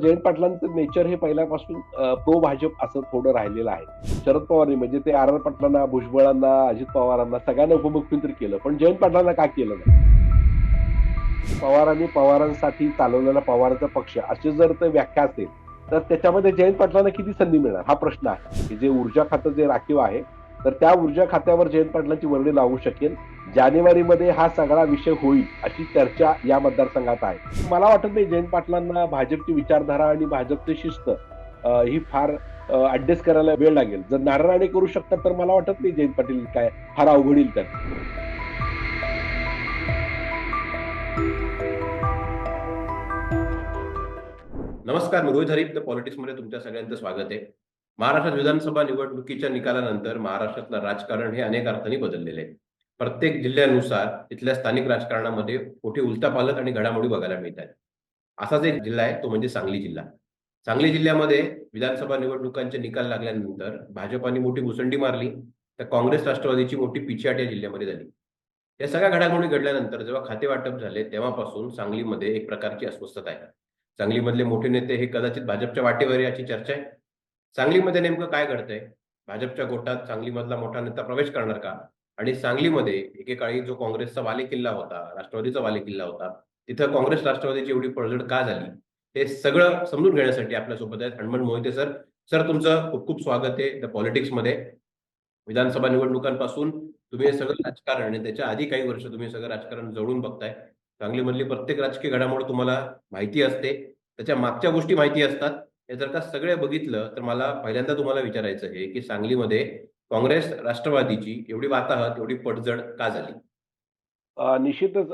Jayant पाटलांचं nature हे पहिल्यापासून pro Bhajap असं थोडं राहिलेलं आहे. शरद पवारनी म्हणजे ते आर आर पाटलांना भुजबळांना अजित पवारांना सगळ्यांना उपमुख्यमंत्री केलं. पण जयंत पाटलांना का केलं नाही? पवारांनी पवारांसाठी चालवलेला पवारांचा पक्ष अशी जर ते व्याख्या असेल तर त्याच्यामध्ये जयंत पाटलांना किती संधी मिळणार? हा प्रश्न आहे. जे ऊर्जा खातं जे राखीव आहे तर त्या ऊर्जा खात्यावर जयंत पाटलांची वर्णी लागू शकेल. जानेवारीमध्ये हा सगळा विषय होईल अशी चर्चा या मतदारसंघात आहे. मला वाटत नाही जयंत पाटलांना भाजपची विचारधारा आणि भाजपची शिस्त ही फार ऍडजस्ट करायला वेळ लागेल. जर नारायणे करू शकतात तर मला वाटत नाही जयंत पाटील काय फार अवघडील तर. नमस्कार मी रोहित हरीप द पॉलिटिक्समध्ये तुमच्या सगळ्यांचं स्वागत आहे. महाराष्ट्रात विधानसभा निवडणुकीच्या निकालानंतर महाराष्ट्रातलं राजकारण हे अनेक अर्थांनी बदललेलं आहे. प्रत्येक जिल्ह्यानुसार तिथल्या स्थानिक राजकारणामध्ये मोठी उलथापालथ आणि घडामोडी बघायला मिळतात. असाच एक जिल्हा आहे तो म्हणजे सांगली जिल्हा. सांगली जिल्ह्यामध्ये विधानसभा निवडणुकांचे निकाल लागल्यानंतर भाजपाने मोठी मुसंडी मारली तर काँग्रेस राष्ट्रवादीची मोठी पिछाट या जिल्ह्यामध्ये झाली. या सगळ्या घडामोडी घडल्यानंतर जेव्हा खाते वाटप झाले तेव्हापासून सांगलीमध्ये एक प्रकारची अस्वस्थता आहे. सांगलीमधले मोठे नेते हे कदाचित भाजपच्या वाटेवर याची चर्चा आहे. सांगलीमध्ये नेमकं काय घडतंय? भाजपच्या गोटात सांगलीमधला मोठा नेता प्रवेश करणार का? आणि सांगलीमध्ये एकेकाळी जो काँग्रेसचा वालेकिल्ला होता राष्ट्रवादीचा वालेकिल्ला होता तिथं काँग्रेस राष्ट्रवादीची एवढी पडझड का झाली? हे सगळं समजून घेण्यासाठी आपल्यासोबत आहेत हनुमान मोहिते सर. सर तुमचं खूप खूप स्वागत आहे द पॉलिटिक्समध्ये विधानसभा निवडणुकांपासून तुम्ही हे सगळं राजकारण आणि त्याच्या आधी काही वर्ष तुम्ही हे सगळं राजकारण जवळून बघताय. सांगलीमधली प्रत्येक राजकीय घडामोड तुम्हाला माहिती असते. त्याच्या मागच्या गोष्टी माहिती असतात. हे जर का सगळे बघितलं तर मला पहिल्यांदा तुम्हाला विचारायचं आहे की सांगलीमध्ये काँग्रेस राष्ट्रवादीची एवढी वाताहत एवढी पडझड का झाली? निश्चितच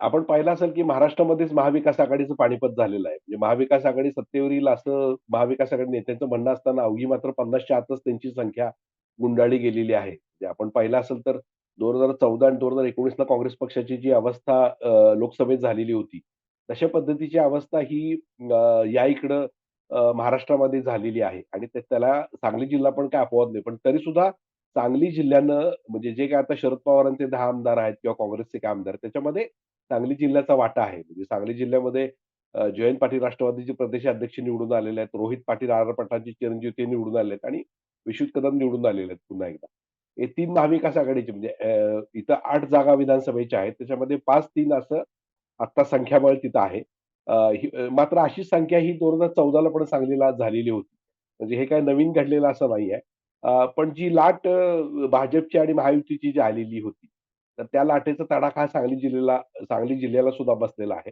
आपण पाहिलं असेल की महाराष्ट्रामध्येच महाविकास आघाडीचं पाणीपत झालेलं आहे. म्हणजे महाविकास आघाडी सत्तेवर येईल असं महाविकास आघाडी नेत्यांचं म्हणणं असताना अवघी मात्र पन्नासच्या आतच त्यांची संख्या गुंडाळी गेलेली आहे. म्हणजे आपण पाहिलं असेल तर दोन हजार चौदा आणि दोन हजार एकोणीसला काँग्रेस पक्षाची जी अवस्था लोकसभेत झालेली होती तशा पद्धतीची अवस्था ही या इकडं महाराष्ट्रामध्ये झालेली आहे. आणि त्याला सांगली जिल्हा पण काय अपवाद नाही. पण तरी सुद्धा सांगली जिल्ह्यानं म्हणजे जे काय आता शरद पवारांचे दहा आमदार आहेत किंवा काँग्रेसचे काय आमदार त्याच्यामध्ये सांगली जिल्ह्याचा वाटा आहे. म्हणजे सांगली जिल्ह्यामध्ये जयंत पाटील राष्ट्रवादीचे प्रदेश अध्यक्ष निवडून आलेले आहेत. रोहित पाटील आर. चिरंजीव ते निवडून आले आहेत. आणि विश्वत कदम निवडून आलेले आहेत पुन्हा एकदा. हे तीन महाविकास आघाडीचे म्हणजे इथं आठ जागा विधानसभेच्या आहेत. त्याच्यामध्ये पाच तीन असं आता संख्याबळ तिथं आहे. मात्र अशी संख्या ही दोन हजार चौदाला पण सांगलीला झालेली होती. म्हणजे हे काय नवीन घडलेलं असं नाही आहे पण जी लाट भाजपची आणि महायुतीची जी आलेली होती तर त्या लाटेचा तडाखा हा सांगली जिल्ह्याला सांगली जिल्ह्याला सुद्धा बसलेला आहे.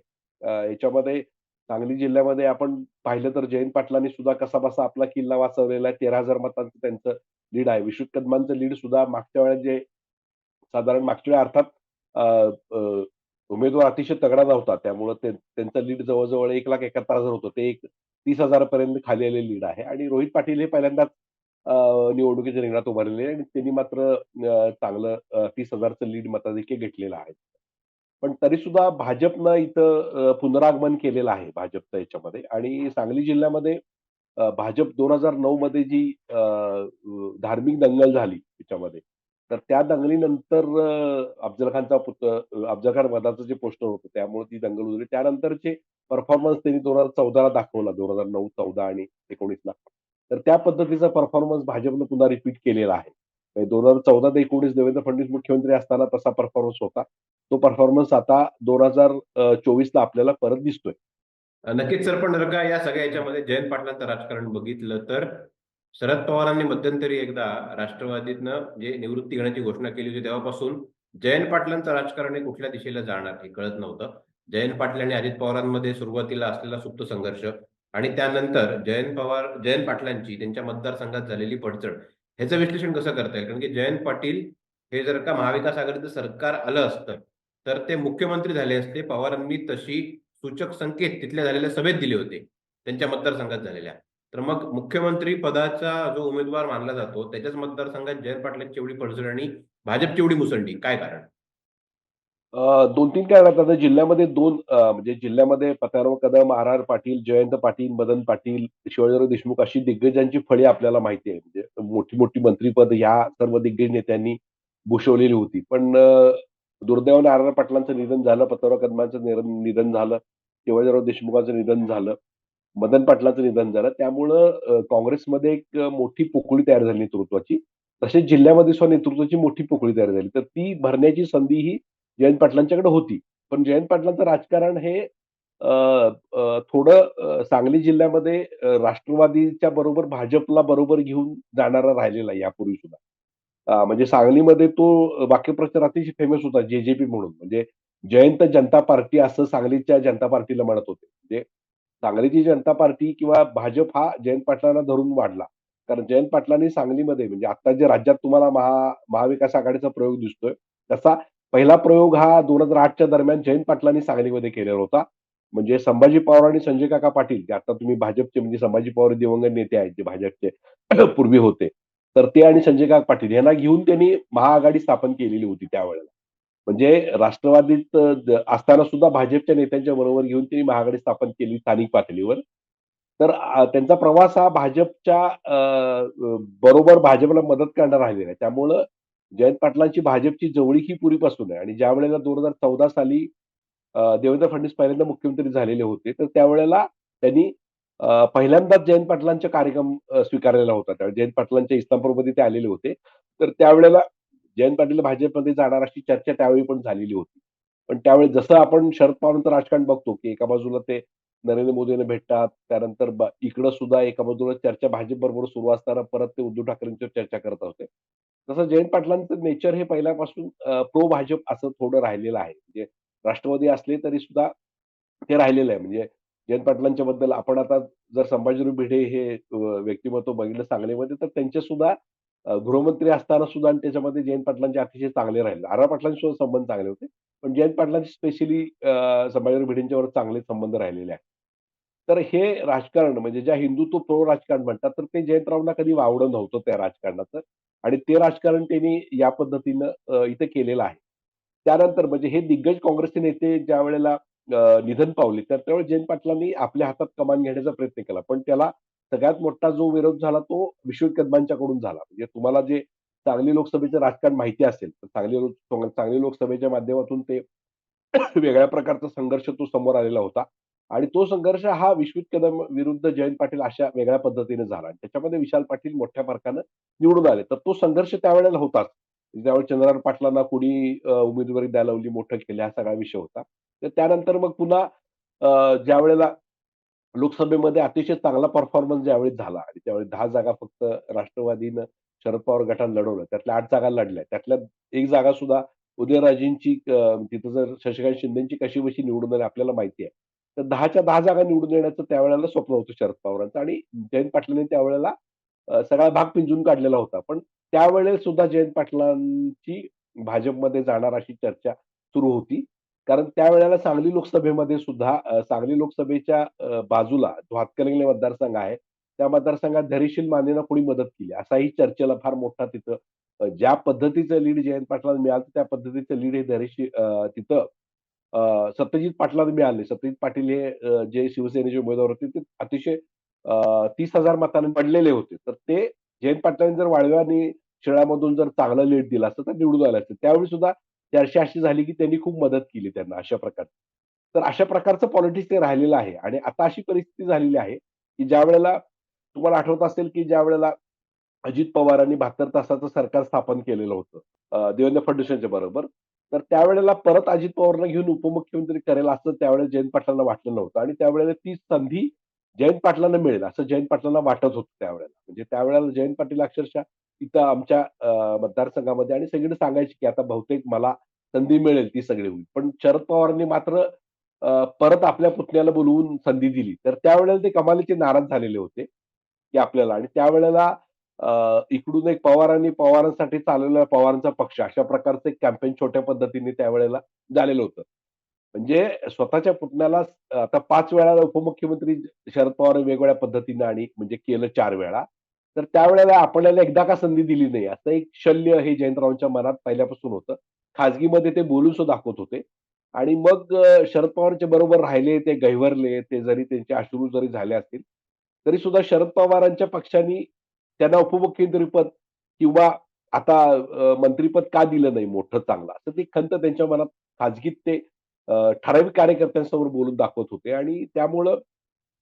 याच्यामध्ये सांगली जिल्ह्यामध्ये आपण पाहिलं तर जयंत पाटलांनी सुद्धा कसा बसा आपला किल्ला वाचवलेला आहे. तेरा हजार मतांचं त्यांचं लीड आहे. विश्वजित कदमांचं लीड सुद्धा मागच्या वेळेस जे साधारण मागच्या वेळी अर्थात उमेदवार अतिशय तगडा नव्हता त्यामुळे त्यांचं लीड जवळजवळ एक लाख एकाहत्तर हजार होतं. ते एक तीस हजारापर्यंत खाली आलेले लीड आहे. आणि रोहित पाटील हे पहिल्यांदाच निवडणुकीच्या रिंगणात उभारलेले आणि त्यांनी मात्र चांगलं तीस हजारचं लीड मताधिक्य घेतलेलं आहे. पण तरी सुद्धा भाजपनं इथं पुनरागमन केलेलं आहे भाजपचं याच्यामध्ये. आणि सांगली जिल्ह्यामध्ये भाजप दोन हजार नऊ मध्ये जी धार्मिक दंगल झाली त्याच्यामध्ये तर त्या दंगलीनंतर अफजल खानचा पुत्र अफजल खान वधाचं जे पोस्टर होतं त्यामुळे ती दंगल उजळली. त्यानंतरचे परफॉर्मन्स त्यांनी दोन हजार चौदाला दाखवला दोन हजार नऊ चौदा आणि एकोणीसला. तर त्या पद्धतीचा परफॉर्मन्स भाजपनं पुन्हा रिपीट केलेला आहे. म्हणजे दोन हजार चौदा ते एकोणीस देवेंद्र फडणवीस मुख्यमंत्री असताना तसा परफॉर्मन्स होता. तो परफॉर्मन्स आता दोन हजार चोवीसला आपल्याला परत दिसतोय. नक्कीच सर. पण जर का या सगळ्या याच्यामध्ये जयंत पाटलांचं राजकारण बघितलं तर? शरद पवारांनी मध्यंतरी एकदा राष्ट्रवादीतनं जे निवृत्ती घेण्याची घोषणा केली होती तेव्हापासून जयंत पाटलांचं राजकारण हे कुठल्या दिशेला जाणार हे कळत नव्हतं. जयंत पाटील आणि अजित पवारांमध्ये सुरुवातीला असलेला सुप्त संघर्ष आणि त्यानंतर जयंत पवार जयंत पाटलांची त्यांच्या मतदारसंघात झालेली पडचड ह्याचं विश्लेषण कसं करता येईल? कारण की जयंत पाटील हे जर का महाविकास आघाडीचं सरकार आलं असतं तर ते मुख्यमंत्री झाले असते पवारांनी तशी सूचक संकेत तिथल्या झालेल्या सभेत दिले होते त्यांच्या मतदारसंघात झालेल्या. तर मग मुख्यमंत्री पदाचा जो उमेदवार मानला जातो त्याच्याच मतदारसंघात जयंत पाटलांची एवढी पडझड आणि भाजपची एवढी मुसंडी काय कारण? दोन तीन कारण आता जिल्ह्यामध्ये दोन म्हणजे जिल्ह्यामध्ये पताराव कदम आर आर पाटील जयंत पाटील मदन पाटील शिवाजीराव देशमुख अशी दिग्गजांची फळी आपल्याला माहिती आहे. म्हणजे मोठी मोठी मंत्रीपद ह्या सर्व दिग्गज नेत्यांनी भूषवलेली होती. पण दुर्दैवाने आर आर पाटलांचं निधन झालं पताराव कदमांचं निधन झालं शिवाजीराव देशमुखांचं निधन झालं. मदन पाटलाचं निधन झालं. त्यामुळं काँग्रेसमध्ये एक मोठी पोकळी तयार झाली नेतृत्वाची. तसेच जिल्ह्यामध्ये सुद्धा नेतृत्वाची मोठी पोकळी तयार झाली. तर ती भरण्याची संधी ही जयंत पाटलांच्याकडे होती. पण जयंत पाटलांचं राजकारण हे थोडं सांगली जिल्ह्यामध्ये राष्ट्रवादीच्या बरोबर भाजपला बरोबर घेऊन जाणारा राहिलेला यापूर्वी सुद्धा. म्हणजे सांगलीमध्ये तो वाक्यप्रचार अतिशय फेमस होता जे-जे-पी म्हणून. म्हणजे जयंत जनता पार्टी असं सांगलीच्या जनता पार्टीला म्हणत होते. म्हणजे सांगलीची जनता पार्टी किंवा भाजप हा जयंत पाटलांना धरून वाढला. कारण जयंत पाटलांनी सांगलीमध्ये म्हणजे आता जे राज्यात तुम्हाला महा महाविकास आघाडीचा प्रयोग दिसतोय, तसा पहिला प्रयोग हा 2008 च्या दरम्यान जयंत पाटलांनी सांगलीमध्ये केलेला होता. म्हणजे संभाजी पवार आणि संजय काका पाटील, जे आता तुम्ही भाजपचे म्हणजे संभाजी पवार दिवंगत नेते आहेत, जे भाजपचे पूर्वी होते. तर ते आणि संजय काका पाटील यांना घेऊन त्यांनी महाआघाडी स्थापन केलेली होती त्यावेळेला. म्हणजे राष्ट्रवादीत असताना सुद्धा भाजपच्या नेत्यांच्या बरोबर घेऊन त्यांनी महागडी स्थापन केली स्थानिक पातळीवर. तर त्यांचा प्रवास हा भाजपच्या बरोबर भाजपला मदत करणार राहिलेला आहे. त्यामुळं जयंत पाटलांची भाजपची जवळीक ही पूर्वीपासून आहे आणि ज्यावेळेला 2014 साली देवेंद्र फडणवीस पहिल्यांदा मुख्यमंत्री झालेले होते. तर त्यावेळेला त्यांनी पहिल्यांदाच जयंत पाटलांचा कार्यक्रम स्वीकारलेला होता. त्यावेळी जयंत पाटलांच्या इस्लामपूरमध्ये ते आलेले होते. तर त्यावेळेला जयंत पाटील भाजपमध्ये जाणार अशी चर्चा त्यावेळी पण झालेली होती. पण त्यावेळी जसं आपण शरद पवारांचं राजकारण बघतो, की एका बाजूला ते नरेंद्र मोदींना भेटतात. त्यानंतर इकडं सुद्धा एका बाजूला चर्चा भाजपबरोबर सुरू असताना परत ते उद्धव ठाकरेंच्यावर चर्चा करत होते. तसं जयंत पाटलांचं नेचर हे पहिल्यापासून प्रो भाजप असं थोडं राहिलेलं आहे. म्हणजे राष्ट्रवादी असले तरी सुद्धा ते राहिलेलं आहे. म्हणजे जयंत पाटलांच्या बद्दल आपण आता जर संभाजीराव भिडे हे व्यक्तिमत्व बघितलं सांगलीमध्ये तर त्यांचे सुद्धा गृहमंत्री असताना सुद्धा त्याच्यामध्ये जयंत पाटलांचे अतिशय चांगले राहिले. आर. पाटलांशी सुद्धा संबंध चांगले होते. पण जयंत पाटलांचे स्पेशली अ, संभाजीराव भिडेंच्यावर चांगले संबंध राहिलेले आहेत. तर हे राजकारण म्हणजे ज्या हिंदुत्व प्रो राजकारण म्हणतात, तर ते जयंतरावांना कधी वावडं नव्हतं त्या राजकारणाचं आणि ते राजकारण त्यांनी या पद्धतीनं इथं इथे केलेलं आहे. त्यानंतर म्हणजे हे दिग्गज काँग्रेसचे नेते ज्या वेळेला निधन पावले, तर त्यावेळेस जयंत पाटलांनी आपल्या हातात कमान घेण्याचा प्रयत्न केला. पण त्याला सगळ्यात मोठा जो विरोध झाला तो विश्वजित कदमांच्याकडून झाला. म्हणजे तुम्हाला जे सांगली लोकसभेचं राजकारण माहिती असेल, तर सांगली लोक सांगली लोकसभेच्या माध्यमातून ते वेगळ्या प्रकारचा संघर्ष तो समोर आलेला होता. आणि तो संघर्ष हा विश्वित कदम विरुद्ध जयंत पाटील अशा वेगळ्या पद्धतीने झाला. आणि त्याच्यामध्ये विशाल पाटील मोठ्या फरकानं निवडून आले. तर तो संघर्ष त्यावेळेला होताच. त्यावेळी चंद्रकांत पाटलांना कुणी उमेदवारी द्यायला लावली, मोठं केलं, हा सगळा विषय होता. तर त्यानंतर मग पुन्हा ज्या वेळेला लोकसभेमध्ये अतिशय चांगला परफॉर्मन्स ज्यावेळी झाला आणि त्यावेळी दहा जागा फक्त राष्ट्रवादीनं शरद पवार गटानं लढवलं त्यातल्या आठ जागा लढल्या. त्यातल्या एक जागा सुद्धा उदयराजेंची तिथं जर शशिकांत शिंदेची कशीबशी निवडून आली आपल्याला माहिती आहे. तर 10च्या 10 जागा निवडून येण्याचं त्यावेळेला स्वप्न होतं शरद पवारांचं आणि जयंत पाटलांनी त्यावेळेला सगळा भाग पिंजून काढलेला होता. पण त्यावेळेस सुद्धा जयंत पाटलांची भाजपमध्ये जाणार अशी चर्चा सुरू होती. कारण त्यावेळेला सांगली लोकसभेमध्ये सुद्धा सांगली लोकसभेच्या बाजूला जो हातकणंगले मतदारसंघ आहे, त्या मतदारसंघात धैर्यशील मानेनं कोणी मदत केली असाही चर्चेला फार मोठा तिथं ज्या पद्धतीचं लीड जयंत पाटलांना मिळालं त्या पद्धतीचं लीड हे धैर्यशील तिथं सत्यजित पाटलांना मिळाले. सत्यजित पाटील हे जे शिवसेनेचे उमेदवार होते ते अतिशय तीस हजार मतांनी पडलेले होते. तर ते जयंत पाटलांनी जर वाळव्या आणि शिळामधून जर चांगलं लीड दिलं असतं तर निवडून आले असतं त्यावेळी सुद्धा चर्चा अशी झाली की त्यांनी खूप मदत केली त्यांना अशा प्रकारची. तर अशा प्रकारचं पॉलिटिक्स ते राहिलेलं आहे आणि आता अशी परिस्थिती झालेली आहे, की ज्यावेळेला तुम्हाला आठवत असेल की ज्यावेळेला अजित पवारांनी 72 तासाचं सरकार स्थापन केलेलं होतं. देवेंद्र फडणवीसांच्या बरोबर. तर त्यावेळेला परत अजित पवारांना घेऊन उपमुख्यमंत्री करेल असं त्यावेळेस जयंत पाटलांना वाटलं नव्हतं आणि त्यावेळेला ती संधी जयंत पाटलांना मिळेल असं जयंत पाटलांना वाटत होतं त्यावेळेला. म्हणजे त्यावेळेला जयंत पाटील अक्षरशः इथं आमच्या मतदारसंघामध्ये आणि सगळीकडे सांगायचे की आता बहुतेक मला संधी मिळेल ती सगळी होईल. पण शरद पवारांनी मात्र परत आपल्या पुतण्याला बोलवून संधी दिली. तर त्यावेळेला ते कमालीचे नाराज झालेले होते, की आपल्याला आणि त्यावेळेला इकडून एक पवारांनी पवारांसाठी चालवलेला पवारांचा पक्ष अशा प्रकारचं एक कॅम्पेन छोट्या पद्धतीने त्यावेळेला झालेलं होतं. म्हणजे स्वतःच्या पुतण्याला आता पाच वेळा उपमुख्यमंत्री शरद पवार वेगवेगळ्या पद्धतीनं आणि म्हणजे केलं चार वेळा. तर त्यावेळेला आपल्याला एकदा का संधी दिली नाही, असं एक शल्य हे जयंतरावांच्या मनात पहिल्यापासून होतं. खाजगीमध्ये ते बोलून सुद्धा दाखवत होते. आणि मग शरद पवारांच्या बरोबर राहिले, ते गहिवरले, ते जरी त्यांचे अश्रू जरी झाले असतील, तरी सुद्धा शरद पवारांच्या पक्षाने त्यांना उपमुख्यमंत्रीपद किंवा आता मंत्रीपद का दिलं नाही मोठं चांगलं, असं ती खंत त्यांच्या मनात खाजगीत ते ठराविक कार्यकर्त्यांसमोर बोलून दाखवत होते. आणि त्यामुळं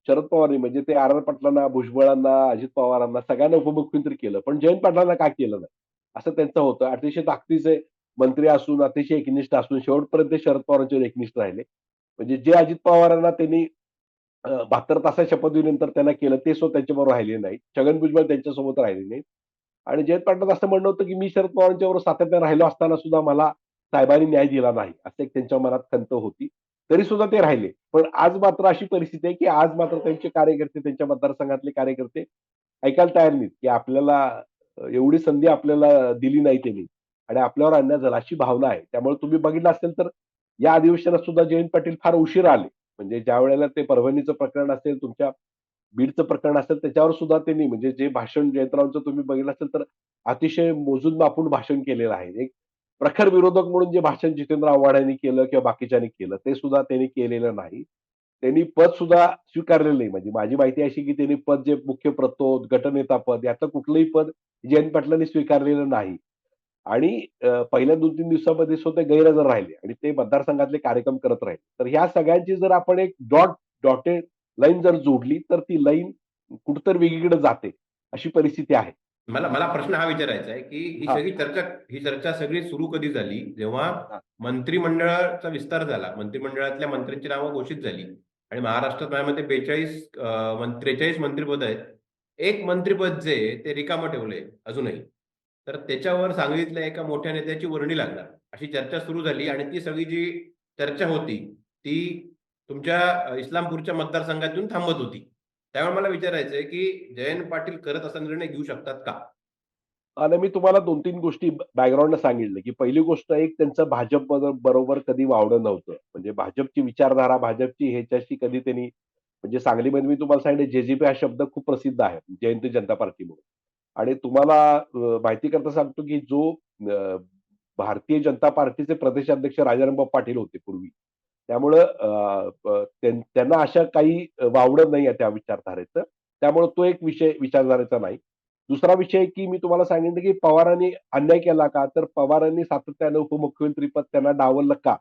शरद पवारांनी म्हणजे ते आर आर पाटलांना भुजबळांना अजित पवारांना सगळ्यांना उपमुख्यमंत्री केलं. पण जयंत पाटलांना का केलं नाही? असं त्यांचं होतं. अतिशय ताकदीचे मंत्री असून अतिशय एकनिष्ठ असून शेवटपर्यंत ते शरद पवारांच्यावर एकनिष्ठ राहिले. म्हणजे जे अजित पवारांना त्यांनी बहात्तर तासाच्या शपथविधीनंतर त्यांना केलं ते सो त्यांच्याबरोबर राहिले नाही छगन भुजबळ त्यांच्यासोबत राहिले नाही आणि जयंत पाटलांचं असं म्हणणं होतं की मी शरद पवारांच्यावर बरोबर सातत्याने राहिलो असताना सुद्धा मला साहेबांनी न्याय दिला नाही असं एक त्यांच्या मनात खंत होती. तरी सुद्धा ते राहिले. पण आज मात्र अशी परिस्थिती आहे की आज मात्र त्यांचे कार्यकर्ते त्यांच्या मतदारसंघातले कार्यकर्ते ऐकायला तयार नाहीत की आपल्याला एवढी संधी आपल्याला दिली नाही त्यांनी. आणि आपल्यावर अन्याय झाला अशी भावना आहे. त्यामुळे तुम्ही बघितलं असेल तर या अधिवेशनात सुद्धा जयंत पाटील फार उशीर आले. म्हणजे ज्या वेळेला ते परभणीचं प्रकरण असेल तुमच्या बीडचं प्रकरण असेल त्याच्यावर सुद्धा त्यांनी म्हणजे जे भाषण जयंतरावांचं तुम्ही बघितलं असेल तर अतिशय मोजून मापून भाषण केलेलं आहे. एक प्रखर विरोधक म्हणून जे भाषण जितेंद्र आव्हाड यांनी केलं किंवा बाकीच्यांनी केलं ते सुद्धा त्यांनी केलेलं नाही. त्यांनी पद सुद्धा स्वीकारलेलं नाही. म्हणजे माझी माहिती अशी की त्यांनी पद जे मुख्य प्रतोद गटनेता पद याचं कुठलंही पद जयंत पाटलांनी स्वीकारलेलं नाही. आणि पहिल्या दोन तीन दिवसामध्ये सुद्धा गैरहजर राहिले आणि ते मतदारसंघातले कार्यक्रम करत राहिले. तर ह्या सगळ्यांची जर आपण एक डॉट डॉटेड लाईन जर जोडली तर ती लाईन कुठतर वेगळीकडे जाते अशी परिस्थिती आहे. मला मला प्रश्न हा विचारायचा आहे की ही. सगळी चर्चा ही चर्चा सगळी सुरू कधी झाली? जेव्हा. मंत्रिमंडळाचा विस्तार झाला मंत्रिमंडळातल्या मंत्र्यांची नावं घोषित झाली आणि महाराष्ट्रात माझ्यामध्ये बेचाळीस त्रेचाळीस मंत्रिपद आहेत. एक मंत्रिपद जे ते रिकामं ठेवलंय अजूनही. तर त्याच्यावर सांगलीतल्या एका मोठ्या नेत्याची वर्णी लागणार. अशी चर्चा सुरू झाली आणि ती सगळी जी चर्चा होती ती तुमच्या इस्लामपूरच्या मतदारसंघातून थांबत होती. त्यामुळे मला विचारायचं आहे की जयंत पाटील करत असा निर्णय घेऊ शकतात का? आणि मी तुम्हाला दोन तीन गोष्टी बॅकग्राऊंड सांगितलं की पहिली गोष्ट एक त्यांचं भाजप बरोबर कधी वावडं नव्हतं. म्हणजे भाजपची विचारधारा भाजपची ह्याच्याशी कधी त्यांनी म्हणजे सांगलीमध्ये मी तुम्हाला सांगितलं जेजेपी हा शब्द खूप प्रसिद्ध आहे जयंत जनता पार्टी म्हणून आणि तुम्हाला माहिती करता सांगतो की जो भारतीय जनता पार्टीचे प्रदेशाध्यक्ष राजारामबाब पाटील होते पूर्वी त्यामुळं त्यां- त्यांना अशा काही वावडं नाही आहे त्या विचारधारेचं. त्यामुळे तो एक विषय विचारधारेचा नाही. दुसरा विषय की मी तुम्हाला सांगितलं की पवारांनी अन्याय केला का? तर पवारांनी सातत्यानं उपमुख्यमंत्रीपद त्यांना डावललं का?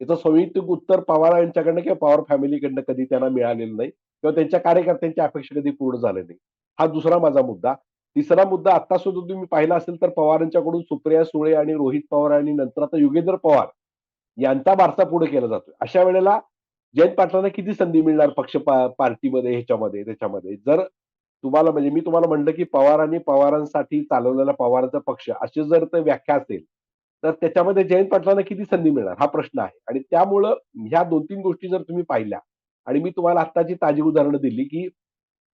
याचं संयुक्तिक उत्तर पवार यांच्याकडनं किंवा पवार फॅमिलीकडनं कधी त्यांना मिळालेलं नाही किंवा त्यांच्या कार्यकर्त्यांच्या अपेक्षा कधी पूर्ण झाले नाही. हा दुसरा माझा मुद्दा. तिसरा मुद्दा आता सुद्धा तुम्ही पाहिला असेल तर पवारांच्याकडून सुप्रिया सुळे आणि रोहित पवार आणि नंतर आता युगेंद्र पवार यांचा वारसा पुढे केला जातो अशा वेळेला जयंत पाटलांना किती संधी मिळणार पक्ष पार्टीमध्ये ह्याच्यामध्ये त्याच्यामध्ये? जर तुम्हाला म्हणजे मी तुम्हाला म्हणलं की पवारांनी पवारांसाठी चालवलेला पवारांचा पक्ष अशी जर ते व्याख्या असेल तर त्याच्यामध्ये जयंत पाटलांना किती संधी मिळणार? हा प्रश्न आहे. आणि त्यामुळं ह्या दोन तीन गोष्टी जर तुम्ही पाहिल्या आणि मी तुम्हाला आत्ताची ताजी उदाहरणं दिली की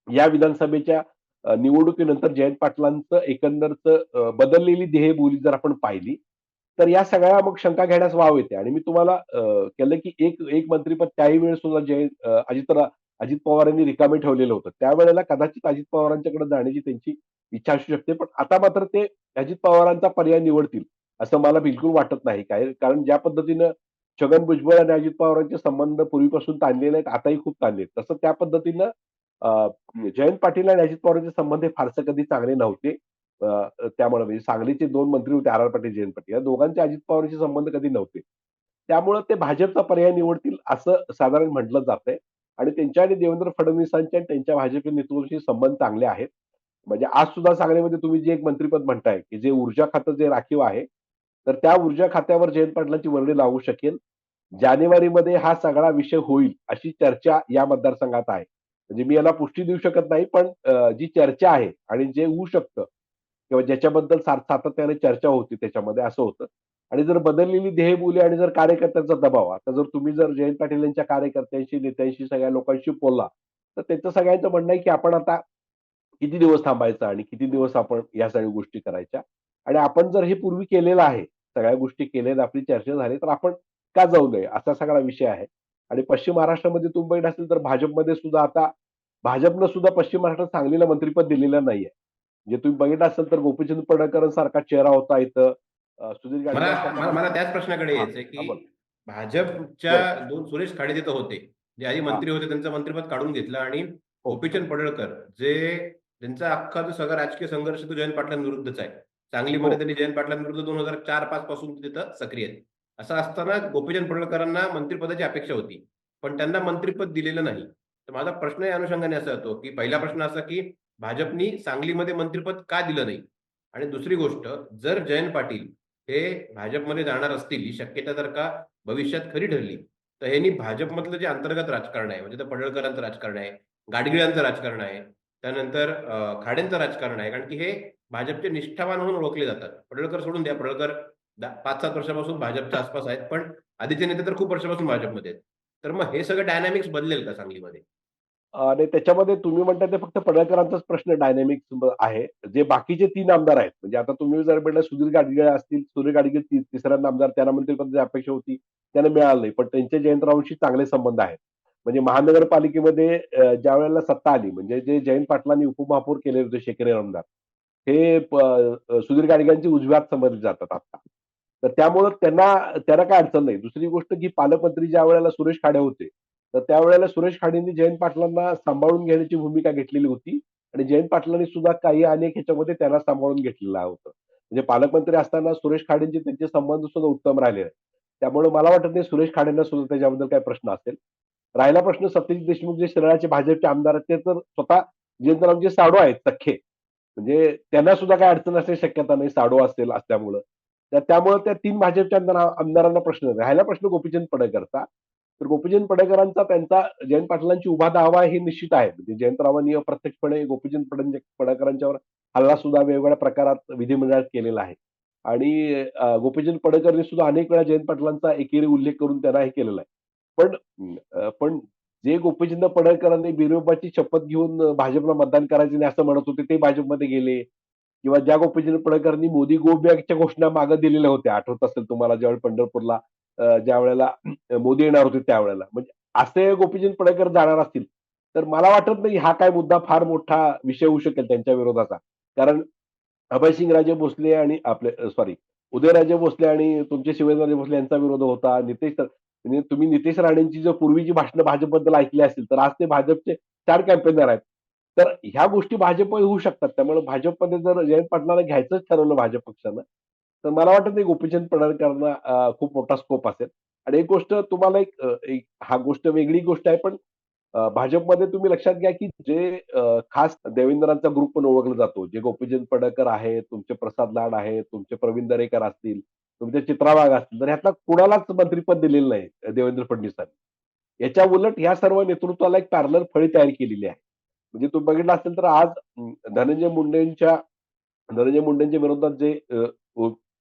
या विधानसभेच्या निवडणुकीनंतर जयंत पाटलांचं एकंदरच बदललेली ध्येयबोली जर आपण पाहिली तर या सगळ्या मग शंका घेण्यास वाव येते. आणि मी तुम्हाला केलं की एक एक मंत्रीपद त्याही वेळेस सुद्धा जय अजित अजित पवार यांनी रिकामे ठेवलेलं होतं. त्यावेळेला कदाचित अजित पवारांच्याकडे जाण्याची त्यांची इच्छा असू शकते पण आता मात्र ते अजित पवारांचा पर्याय निवडतील असं मला बिलकुल वाटत नाही. काय कारण ज्या पद्धतीनं छगन भुजबळ आणि अजित पवारांचे संबंध पूर्वीपासून ताणलेले आहेत आताही खूप ताणले आहेत तसं त्या पद्धतीनं जयंत पाटील आणि अजित पवारांचे संबंध हे फारसे कधी चांगले नव्हते. त्यामुळे म्हणजे सांगलीचे दोन मंत्री होते आर आर पाटील जयंत पाटील. या दोघांचे अजित पवारांचे संबंध कधी नव्हते. त्यामुळे ते भाजपचा पर्याय निवडतील असं साधारण म्हटलं जातंय. आणि त्यांच्या आणि देवेंद्र फडणवीसांचे आणि त्यांच्या भाजप नेतृत्वाशी संबंध चांगले आहेत. म्हणजे आज सुद्धा सांगलीमध्ये तुम्ही जे एक मंत्रीपद म्हणताय की जे ऊर्जा खातं जे राखीव आहे तर त्या ऊर्जा खात्यावर जयंत पाटलांची वर्णी लागू शकेल. जानेवारीमध्ये हा सगळा विषय होईल अशी चर्चा या मतदारसंघात आहे. म्हणजे मी याला पुष्टी देऊ शकत नाही पण जी चर्चा आहे आणि जे होऊ शकतं किंवा ज्याच्याबद्दल सातत्याने चर्चा होती त्याच्यामध्ये असं होतं. आणि जर बदललेली देहबोली आणि जर कार्यकर्त्यांचा दबाव आता जर तुम्ही जर जयंत पाटील यांच्या कार्यकर्त्यांशी नेत्यांशी सगळ्या लोकांशी बोलला तर त्यांचं सगळ्यांचं म्हणणं आहे की आपण आता किती दिवस थांबायचं आणि किती दिवस आपण या सगळ्या गोष्टी करायच्या? आणि आपण जर हे पूर्वी केलेलं आहे सगळ्या गोष्टी केल्या आपली चर्चा झाली तर आपण का जाऊ नये? असा सगळा विषय आहे. आणि पश्चिम महाराष्ट्रामध्ये तुम्ही बघितलं असेल तर भाजपमध्ये सुद्धा आता भाजपनं सुद्धा पश्चिम महाराष्ट्रात सांगलीला मंत्रिपद दिलेलं नाहीये. जे तुम्ही बघितलं असेल तर गोपीचंद पडळकर सारखा चेहरा होता इथं. सुधीर मला गाडगे मला त्याच प्रश्नाकडे यायचंय हा, की. भाजपच्या दोन सुरेश खाडे तिथं होते. जे आधी मंत्री होते त्यांचं मंत्रिपद काढून घेतलं आणि हो. गोपीचंद पडळकर जे त्यांचा अख्खा जो सगळा राजकीय संघर्ष तो जयंत पाटलांविरुद्धच आहे. सांगलीमध्ये हो. त्यांनी जयंत पाटलांविरुद्ध दोन हजार चार पाच पासून तिथं सक्रिय आहेत. असं असताना गोपीचंद पडळकरांना मंत्रिपदाची अपेक्षा होती पण त्यांना मंत्रिपद दिलेलं नाही. तर माझा प्रश्न या अनुषंगाने असा येतो की पहिला प्रश्न असा की भाजपनी सांगलीमध्ये मंत्रिपद का दिलं नाही? आणि दुसरी गोष्ट जर जयंत पाटील हे भाजपमध्ये जाणार असतील ही शक्यता जर का भविष्यात खरी ठरली तर ह्यांनी भाजपमधलं जे अंतर्गत राजकारण आहे म्हणजे तर पडळकरांचं राजकारण आहे गाडगिळांचं राजकारण आहे त्यानंतर खाडेंचं राजकारण आहे कारण की हे भाजपचे निष्ठावान म्हणून ओळखले जातात. पडळकर सोडून द्या पडळकर पाच सात वर्षापासून भाजपच्या आसपास आहेत पण आधीचे नेते तर खूप वर्षापासून भाजपमध्ये आहेत. तर मग हे सगळं डायनॅमिक्स बदलेल का सांगलीमध्ये? आणि त्याच्यामध्ये तुम्ही म्हणता ते फक्त पडळकरांचाच प्रश्न डायनॅमिक आहे. जे बाकीचे तीन आमदार आहेत म्हणजे आता तुम्ही जर म्हटलं सुधीर गाडगीळ असतील सुधीर गाडगीळ तिसऱ्यांदा आमदार त्यांना मंत्रिपदाची अपेक्षा होती त्यांना मिळालं नाही. पण त्यांचे जयंतरावांशी चांगले संबंध आहेत. म्हणजे महानगरपालिकेमध्ये ज्या वेळेला सत्ता आली म्हणजे जे जयंत पाटलांनी उपमहापौर केले होते शेकरे आमदार हे सुधीर गाडगिळांची उजव्यात समजले जातात आता. तर त्यामुळं त्यांना त्यांना काय अडचण नाही. दुसरी गोष्ट की पालकमंत्री ज्या वेळेला सुरेश खाडे होते तर त्यावेळेला सुरेश खाडेंनी जयंत पाटलांना सांभाळून घेण्याची भूमिका घेतलेली होती. आणि जयंत पाटलांनी सुद्धा काही अनेक ह्याच्यामध्ये त्यांना सांभाळून घेतलेलं होतं. म्हणजे पालकमंत्री असताना सुरेश खाडेंचे त्यांचे संबंध सुद्धा उत्तम राहिले. त्यामुळे मला वाटत नाही सुरेश खाडेंना सुद्धा त्याच्याबद्दल काही प्रश्न असेल. राहिला प्रश्न सत्यजित देशमुख जे शिराळाचे भाजपचे आमदार आहेत ते तर स्वतः जयंतरावचे साडू आहेत सख्खे. म्हणजे त्यांना सुद्धा काही अडचण असण्याची शक्यता नाही साडू असेल असल्यामुळं. तर त्यामुळे त्या तीन भाजपच्या आमदारांना प्रश्न राहिला प्रश्न गोपीचंद पडळकरचा. तर गोपीचंद पडळकरांचा त्यांचा जयंत पाटलांची उभा दावा हे निश्चित आहे. म्हणजे जयंतरावांनी अप्रत्यक्षपणे गोपीचंद पडेकरांच्यावर पडळकरांच्यावर हल्ला सुद्धा वेगवेगळ्या प्रकारात विधिमंडळात केलेला आहे. आणि गोपीचंद पडळकरनी सुद्धा अनेक वेळा जयंत पाटलांचा एकेरी उल्लेख करून त्यांना हे केलेला आहे. पण पण जे गोपीचंद पडळकरांनी बिरोबाची शपथ घेऊन भाजपला मतदान करायचे नाही असं म्हणत होते ते भाजपमध्ये गेले. किंवा ज्या गोपीचंद पडळकरांनी मोदी गो बॅगच्या घोषणा मागे दिलेल्या होत्या आठवत असेल तुम्हाला ज्यावेळी पंढरपूरला ज्या वेळेला मोदी येणार होते त्यावेळेला. म्हणजे असे गोपीचंद पडळकर जाणार असतील तर मला वाटत नाही हा काय मुद्दा फार मोठा विषय होऊ शकेल त्यांच्या विरोधाचा. कारण अभयसिंग राजे भोसले आणि आपले सॉरी उदयराजे भोसले आणि तुमचे शिवेंद्रराजे भोसले यांचा विरोध होता. नितेश म्हणजे तुम्ही नितेश राणेंची जर पूर्वीची भाषणं भाजपबद्दल ऐकली असतील तर आज ते भाजपचे चार कॅम्पेनर आहेत. तर ह्या गोष्टी भाजप होऊ शकतात. त्यामुळे भाजपमध्ये जर जयंत पाटलाला घ्यायचंच ठरवलं भाजप पक्षानं तर मला वाटत ते गोपीचंद पडळकरांना खूप मोठा स्कोप असेल. आणि एक गोष्ट तुम्हाला एक हा गोष्ट वेगळी गोष्ट आहे पण भाजपमध्ये तुम्ही लक्षात घ्या की जे खास देवेंद्रांचा ग्रुप पण ओळखला जातो. जे गोपीचंद पडळकर आहेत तुमचे प्रसाद लाड आहेत तुमचे प्रवीण दरेकर असतील तुमचे चित्राबाग असतील तर ह्यातला कुणालाच मंत्रीपद दिलेलं नाही देवेंद्र फडणवीसांनी याच्या उलट ह्या सर्व नेतृत्वाला एक पॅरलर फळी तयार केलेली आहे. म्हणजे तुम्ही बघितलं असेल तर आज धनंजय मुंडेंच्या धनंजय मुंडेंच्या विरोधात जे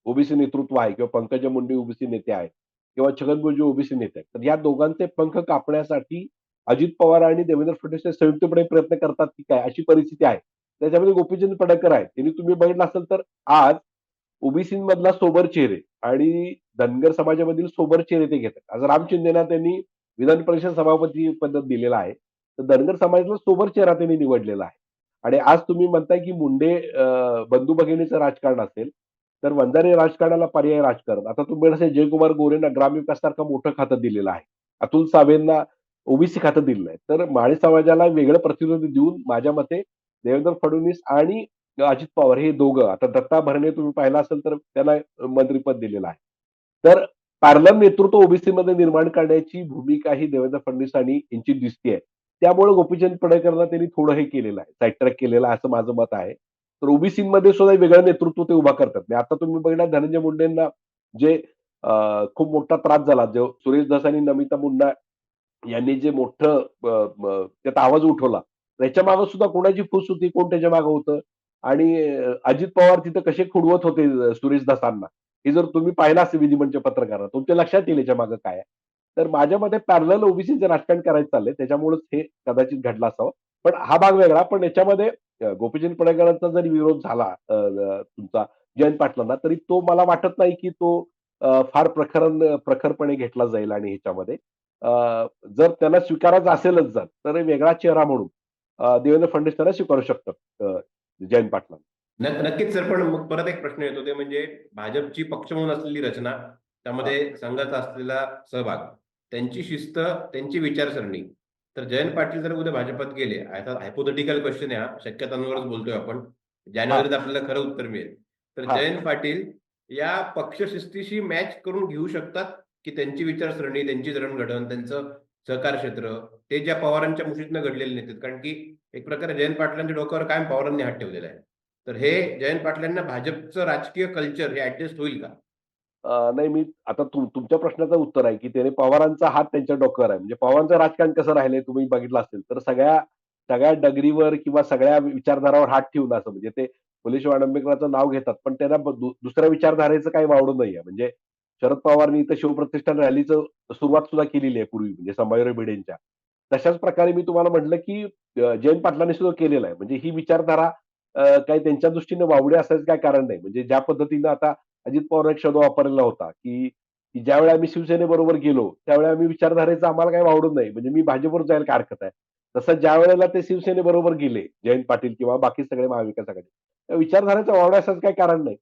ओबीसी नेतृत्व आहे किंवा पंकजा मुंडे ओबीसी नेते आहेत किंवा छगन भुजबळ ओबीसी नेते आहेत तर या दोघांचे पंख कापण्यासाठी अजित पवार आणि देवेंद्र फडणवीस संयुक्तपणे प्रयत्न करतात की काय अशी परिस्थिती आहे. त्याच्यामध्ये गोपीचंद पडळकर आहेत. त्यांनी तुम्ही बघितलं असेल तर आज ओबीसी मधला सोबर चेहरे आणि धनगर समाजामधील सोबर चेहरे ते घेतात. आज राम शिंदेना त्यांनी विधान परिषद सभापती पद्धत दिलेला आहे. तर धनगर समाजातला सोबर चेहरा त्यांनी निवडलेला आहे. आणि आज तुम्ही म्हणताय की मुंडे बंधू भगिनीचं राजकारण असेल. तर वंजारी राजकारणाला पर्याय राजकारण. आता तुम्ही जसे जयकुमार गोरेंना ग्रामविकास सारखं मोठं खातं दिलेलं आहे. अतुल सावेंना ओबीसी खातं दिलेलं आहे. तर माळी समाजाला वेगळं प्रतिनिधी देऊन माझ्या मते देवेंद्र फडणवीस आणि अजित पवार हे दोघं आता दत्ता भरणे तुम्ही पाहिला असेल तर त्याला मंत्रीपद दिलेलं आहे. तर पार्लर नेतृत्व ओबीसी मध्ये निर्माण करण्याची भूमिका ही देवेंद्र फडणवीसांनी यांची दिसते आहे त्यामुळे गोपीचंद पडळकरला त्यांनी थोडं हे केलेलं आहे साईड ट्रॅक केलेलं आहे असं माझं मत आहे. तर ओबीसी मध्ये सुद्धा वेगळं नेतृत्व ते उभा करतात. आता तुम्ही बघितलं धनंजय मुंडेंना जे खूप मोठा त्रास झाला. जो सुरेश धस आणि नमिता मुंडा यांनी जे मोठं त्याचा त्यात आवाज उठवला. त्याच्यामागे सुद्धा कोणाची फूस होती? कोण त्याच्यामागे होतं? आणि अजित पवार तिथं कसे खुडवत होते सुरेश दासांना हे जर तुम्ही पाहिलं असेल विधिमंडळ पत्रकारांना तुमच्या लक्षात येईल याच्या मागे काय आहे. तर माझ्या मते पॅरल ओबीसीचं राजकारण करायचं चाललंय. त्याच्यामुळेच हे कदाचित घडलं असावं. पण हा भाग वेगळा. पण याच्यामध्ये गोपीचंद पडळकरांचा जरी विरोध झाला तुमचा जयंत पाटलांना तरी तो मला वाटत नाही की तो फार प्रखर प्रखरपणे घेतला जाईल आणि ह्याच्यामध्ये. जर त्यांना स्वीकारायचं असेलच जर तर वेगळा चेहरा म्हणून देवेंद्र फडणवीस त्यांना स्वीकारू शकतात जयंत पाटलांना. न- नक्कीच सर पण मग परत एक प्रश्न येतो ते म्हणजे भाजपची पक्ष म्हणून असलेली रचना त्यामध्ये संघाचा असलेला सहभाग त्यांची शिस्त त्यांची विचारसरणी तर जयंत पाटील जर उद्या भाजपात गेले आता हायपोथेटिकल क्वेश्चन आहे हा शक्यतांवरच बोलतोय आपण. जानेवारीत आपल्याला खरं उत्तर मिळेल. तर. जयंत पाटील या पक्ष शिस्तीशी मॅच करून घेऊ शकतात की त्यांची विचारसरणी त्यांची जडणघडण त्यांचं सहकार क्षेत्र ते ज्या पवारांच्या मुशीतनं घडलेले नेते आहेत. कारण की एक प्रकारे जयंत पाटलांच्या डोक्यावर कायम पवारांनी हात ठेवलेला आहे. तर हे जयंत पाटलांना भाजपचं राजकीय कल्चर हे ऍडजस्ट होईल का? अ, नाही मी आता तुम तुमच्या प्रश्नाचं उत्तर आहे, की त्याने पवारांचा हात त्यांच्या डोक्यावर आहे. म्हणजे पवारांचं राजकारण कसं राहिलंय तुम्ही बघितलं असेल, तर सगळ्या सगळ्या डगरीवर किंवा सगळ्या विचारधारावर हात ठेवून असं म्हणजे ते फुले शाहू आंबेडकरांचं नाव घेतात, पण त्यांना ब दु दुसऱ्या विचारधारेचं काही वावडं नाहीये. म्हणजे शरद पवारांनी इथं शिवप्रतिष्ठान रॅलीचं सुरुवात सुद्धा केलेली आहे पूर्वी म्हणजे संभाजीराव भिडेंच्या. तशाच प्रकारे मी तुम्हाला म्हटलं, की अ, जयंत पाटलांनी सुद्धा केलेलं आहे. म्हणजे ही विचारधारा अ, काही त्यांच्या दृष्टीने वावडी असायचं काही कारण नाही. म्हणजे ज्या पद्धतीनं आता अजित पवार एक शब्द वापरलेला होता, की ज्यावेळी आम्ही शिवसेनेबरोबर गेलो, त्यावेळी आम्ही विचारधारेचं आम्हाला काही आवडत नाही. म्हणजे मी भाजपवर जायला काय हरकत आहे. तसं ज्यावेळेला ते शिवसेनेबरोबर गेले, जयंत पाटील किंवा बाकी सगळे महाविकास आघाडी, त्या विचारधारेचा वावडा काही कारण नाही.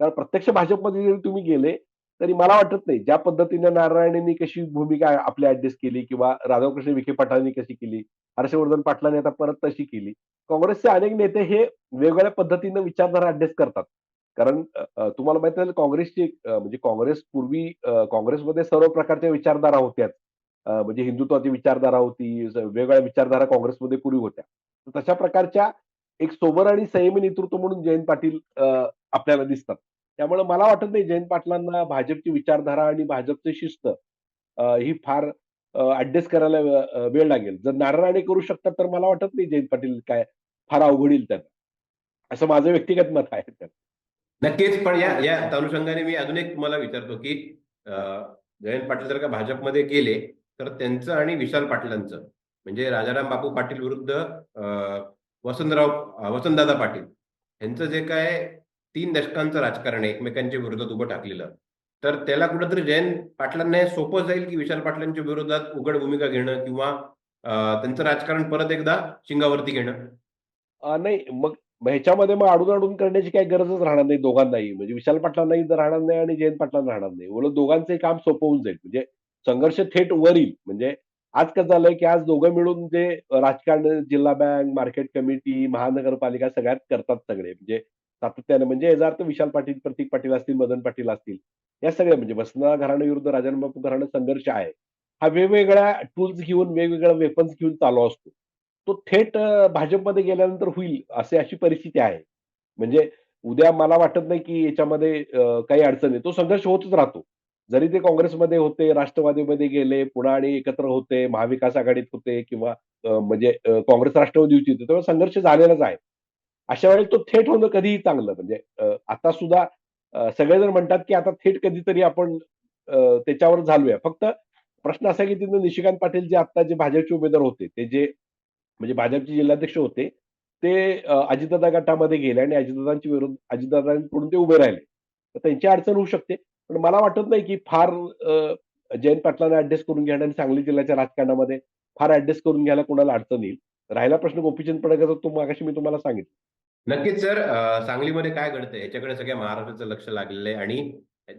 कारण प्रत्यक्ष भाजपमध्ये जरी तुम्ही गेले, तरी मला वाटत नाही ज्या पद्धतीने नारायणनी कशी भूमिका आपली ऍडजस्ट केली किंवा राधाकृष्ण विखे पाटलांनी कशी केली, हर्षवर्धन पाटलांनी आता परत तशी केली. काँग्रेसचे अनेक नेते हे वेगवेगळ्या पद्धतीनं विचारधारा ऍडजस्ट करतात. कारण तुम्हाला माहिती असेल काँग्रेसची म्हणजे काँग्रेस पूर्वी काँग्रेसमध्ये सर्व प्रकारच्या विचारधारा होत्याच. म्हणजे हिंदुत्वाची विचारधारा होती, वेगवेगळ्या विचारधारा काँग्रेसमध्ये पूर्वी होत्या. तशा प्रकारच्या एक सोबर आणि संयमी नेतृत्व म्हणून जयंत पाटील आपल्याला दिसतात. त्यामुळे मला वाटत नाही जयंत पाटलांना भाजपची विचारधारा आणि भाजपची शिस्त ही फार ऍडजस्ट करायला वेळ लागेल. जर नारायणे करू शकतात, तर मला वाटत नाही जयंत पाटील काय फार अवघड येईल त्यांना. असं माझं व्यक्तिगत मत आहे त्यात. नक्कीच पण या या अनुषंगाने मी अजून एक तुम्हाला विचारतो की जयंत पाटील जर का भाजपमध्ये गेले तर त्यांचं आणि विशाल पाटलांचं म्हणजे राजाराम बापू पाटील विरुद्ध वसंतराव वसंतदादा पाटील यांचं जे काय तीन दशकांचं राजकारण आहे एकमेकांच्या विरोधात उभं टाकलेलं तर त्याला कुठंतरी जयंत पाटलांना हे सोपं जाईल की विशाल पाटलांच्या विरोधात उघड भूमिका घेणं किंवा त्यांचं राजकारण परत एकदा शिंगावरती घेणं? नाही मग मग ह्याच्यामध्ये मग अडून-अडून करण्याची काही गरजच राहणार नाही दोघांनाही. म्हणजे विशाल पाटलांनाही राहणार नाही आणि जयंत पाटलांना राहणार नाही. उलट दोघांचे काम सोपं होऊन जाईल. म्हणजे संघर्ष थेट वर येईल. म्हणजे आज कसं झालंय, की आज दोघं मिळून जे राजकारण जिल्हा बँक, मार्केट कमिटी, महानगरपालिका सगळ्यात करतात सगळे. म्हणजे सातत्याने म्हणजे याचा अर्थ विशाल पाटील, प्रतीक पाटील असतील, मदन पाटील असतील. या सगळ्या म्हणजे वसंतदादा विरुद्ध राजन बापू घराणं संघर्ष आहे. हा वेगवेगळ्या टूल्स घेऊन, वेगवेगळ्या वेपन्स घेऊन चालू असतो. तो थेट भाजपमध्ये गेल्यानंतर होईल अशी अशी परिस्थिती आहे. म्हणजे उद्या मला वाटत नाही, की याच्यामध्ये काही अडचण आहे. तो संघर्ष होतच राहतो. जरी ते काँग्रेसमध्ये होते, राष्ट्रवादीमध्ये गेले, पुन्हा आणि एकत्र होते, महाविकास आघाडीत होते किंवा म्हणजे काँग्रेस राष्ट्रवादी होती. तेव्हा संघर्ष झालेलाच आहे. अशा वेळेला तो थेट होणं कधीही चांगलं. म्हणजे आता सुद्धा सगळेजण म्हणतात, की आता थेट कधीतरी आपण त्याच्यावर झालूया फक्त प्रश्न असा की तिथं निशिकांत पाटील जे आता जे भाजपचे उमेदवार होते, ते जे म्हणजे भाजपचे जिल्हाध्यक्ष होते, ते अ, अजितदादा गटामध्ये गेले आणि अजितदादांच्या विरोध अजितदादांकडून ते उभे राहिले. तर त्यांची अडचण होऊ शकते. पण मला वाटत नाही, की फार जयंत पाटलांना ऍडजस्ट करून घ्यायला आणि सांगली जिल्ह्याच्या राजकारणामध्ये फार ऍडजस्ट करून घ्यायला कोणाला अडचण येईल. राहिला प्रश्न गोपीचंद पडकाचा तो मागाशी मी तुम्हाला सांगितलं. नक्कीच सर सांगलीमध्ये काय घडतंय याच्याकडे सगळ्या महाराष्ट्राचं लक्ष लागलेलं आहे आणि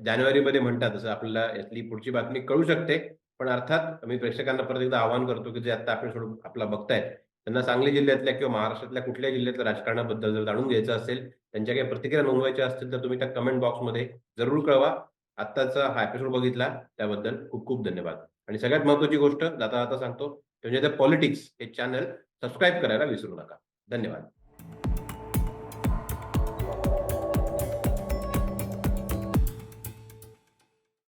जानेवारीमध्ये म्हणतात तसं आपल्याला यातली पुढची बातमी कळू शकते. पण अर्थात मी प्रेक्षकांना परत एकदा आवाहन करतो, की जे आता आपण आपला बघतायत, त्यांना सांगली जिल्ह्यातल्या किंवा महाराष्ट्रातल्या कुठल्या जिल्ह्यातल्या राजकारणाबद्दल जर जाणून घ्यायचं असेल, त्यांच्या काही प्रतिक्रिया नोंदवायच्या असतील, तर तुम्ही त्या कमेंट बॉक्समध्ये जरूर कळवा. आत्ताचा हा एपिसोड बघितला त्याबद्दल खूप खूप धन्यवाद. आणि सगळ्यात महत्त्वाची गोष्ट जाता-जाता सांगतो, म्हणजे पॉलिटिक्स हे चॅनल सबस्क्राईब करायला विसरू नका. धन्यवाद.